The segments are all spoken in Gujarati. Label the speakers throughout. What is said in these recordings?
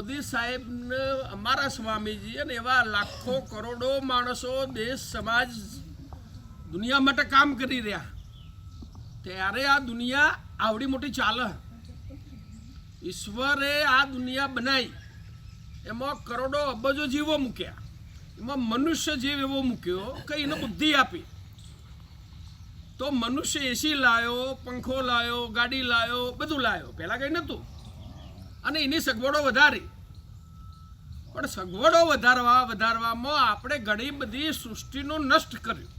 Speaker 1: મોદી સાહેબને અમારા સ્વામીજી અને એવા લાખો કરોડો માણસો દેશ, સમાજ, દુનિયા માટે કામ કરી રહ્યા. ત્યારે આ દુનિયા આવડી મોટી ચાલે. ઈશ્વરે આ દુનિયા બનાવી. એમાં કરોડો અબજો જીવો મૂક્યા. એમાં મનુષ્ય જીવ એવો મૂક્યો કે એને બુદ્ધિ આપી. તો મનુષ્ય એસી લાયો, પંખો લાયો, ગાડી લાયો, બધું લાયો. પહેલાં કંઈ નહોતું. અને એની સગવડો વધારી. પણ સગવડો વધારવા, વધારવામાં આપણે ઘણી બધી સૃષ્ટિનું નષ્ટ કર્યું.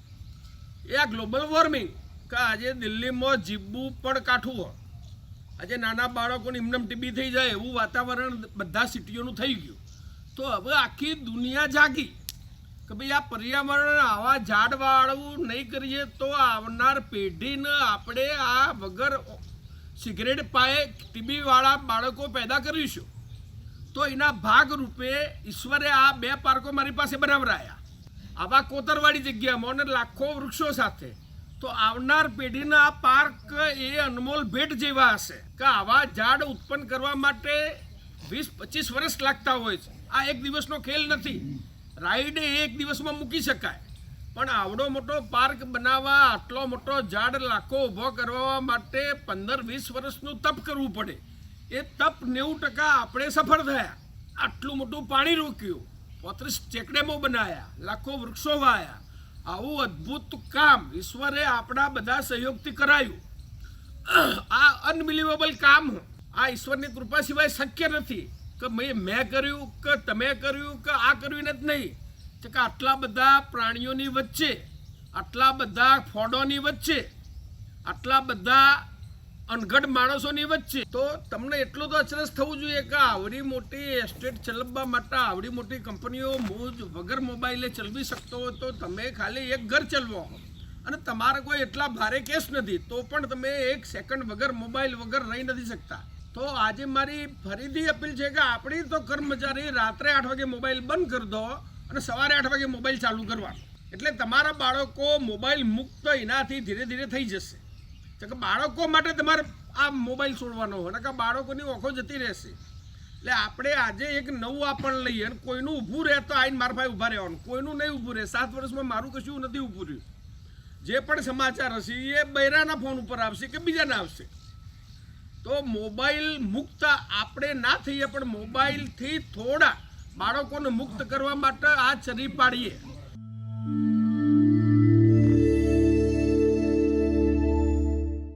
Speaker 1: એ આ ગ્લોબલ વોર્મિંગ કે આજે દિલ્હીમાં જીવવું પણ કાઠું હોય. આજે નાના બાળકોને એમને ટીબી થઈ જાય, એવું વાતાવરણ બધા સિટીઓનું થઈ ગયું. તો હવે આખી દુનિયા જાગી કે ભાઈ આ પર્યાવરણ આવા ઝાડવાળું નહીં કરીએ તો આવનાર પેઢીને આપણે આ વગર સિગરેટ પાયે ટીબીવાળા બાળકો પેદા કરીશું. તો એના ભાગરૂપે ઈશ્વરે આ બે પાર્કો મારી પાસે બનાવરાયા. આવા કોતરવાળી જગ્યામાં અને લાખો વૃક્ષો સાથે. તો આવનાર પેઢીના પાર્ક એ અનમોલ ભેટ જેવા હશે કે આવા ઝાડ ઉત્પન્ન કરવા માટે વીસ, પચીસ વર્ષ લાગતા હોય છે. આ એક દિવસનો ખેલ નથી. રાઈડ એક દિવસમાં મૂકી શકાય. પણ આવડો મોટો પાર્ક બનાવવા, આટલો મોટો ઝાડ લાખો ઊભો કરવા માટે પંદર વીસ વર્ષનું તપ કરવું પડે. એ તપ નેવું ટકા આપણે સફળ થયા. આટલું મોટું પાણી રોક્યું. પોત્રીસ ચેકડેમો બનાવ્યા લાખો વૃક્ષો વાયા. આવું અદ્ભુત કામ ઈશ્વરે આપણા બધા સહયોગથી કરાયું. આ અનબિલીવેબલ કામ આ ઈશ્વરની કૃપા સિવાય શક્ય નથી કે મેં કર્યું, કે તમે કર્યું, કે આ કર્યું ને જ નહીં. તો કે આટલા બધા પ્રાણીઓની વચ્ચે, આટલા બધા ફોડોની વચ્ચે, આટલા બધા અનગઢ માણસોની વચ્ચે, તો તમને એટલું તો અચરજ થવું જોઈએ કે આવડી મોટી એસ્ટેટ ચલાવવા માટે આવડી મોટી કંપનીઓ મોજ વગર મોબાઈલે ચલાવી શકતો હોય તો તમે ખાલી એક ઘર ચલવો. અને તમારા કોઈ એટલા ભારે કેસ નથી, તો પણ તમે એક સેકન્ડ વગર મોબાઈલ વગર રહી નથી શકતા. તો આજે મારી ફરીથી અપીલ છે કે આપણી તો કર્મચારી રાત્રે આઠ વાગે મોબાઈલ બંધ કરી દો અને સવારે આઠ વાગે મોબાઈલ ચાલુ કરવાનો એટલે તમારા બાળકો મોબાઈલ મુક્ત એનાથી ધીરે ધીરે થઈ જશે. કે બાળકો માટે તમારે આ મોબાઈલ છોડવાનો હોય. કે બાળકોની ઓખો જતી રહેશે. એટલે આપણે આજે એક નવું આપણ લઈએ અને કોઈનું ઊભું રહે તો આઈને મારા ભાઈ ઊભા રહેવાનું. કોઈનું નહીં ઊભું રહે. સાત વર્ષમાં મારું કશું નથી ઊભું રહ્યું. જે પણ સમાચાર હશે એ બૈરાના ફોન ઉપર આવશે કે બીજાના આવશે. તો મોબાઈલ મુક્ત આપણે ના થઈએ પણ મોબાઈલથી થોડા બાળકોને મુક્ત કરવા માટે આ ચરી પાડીએ.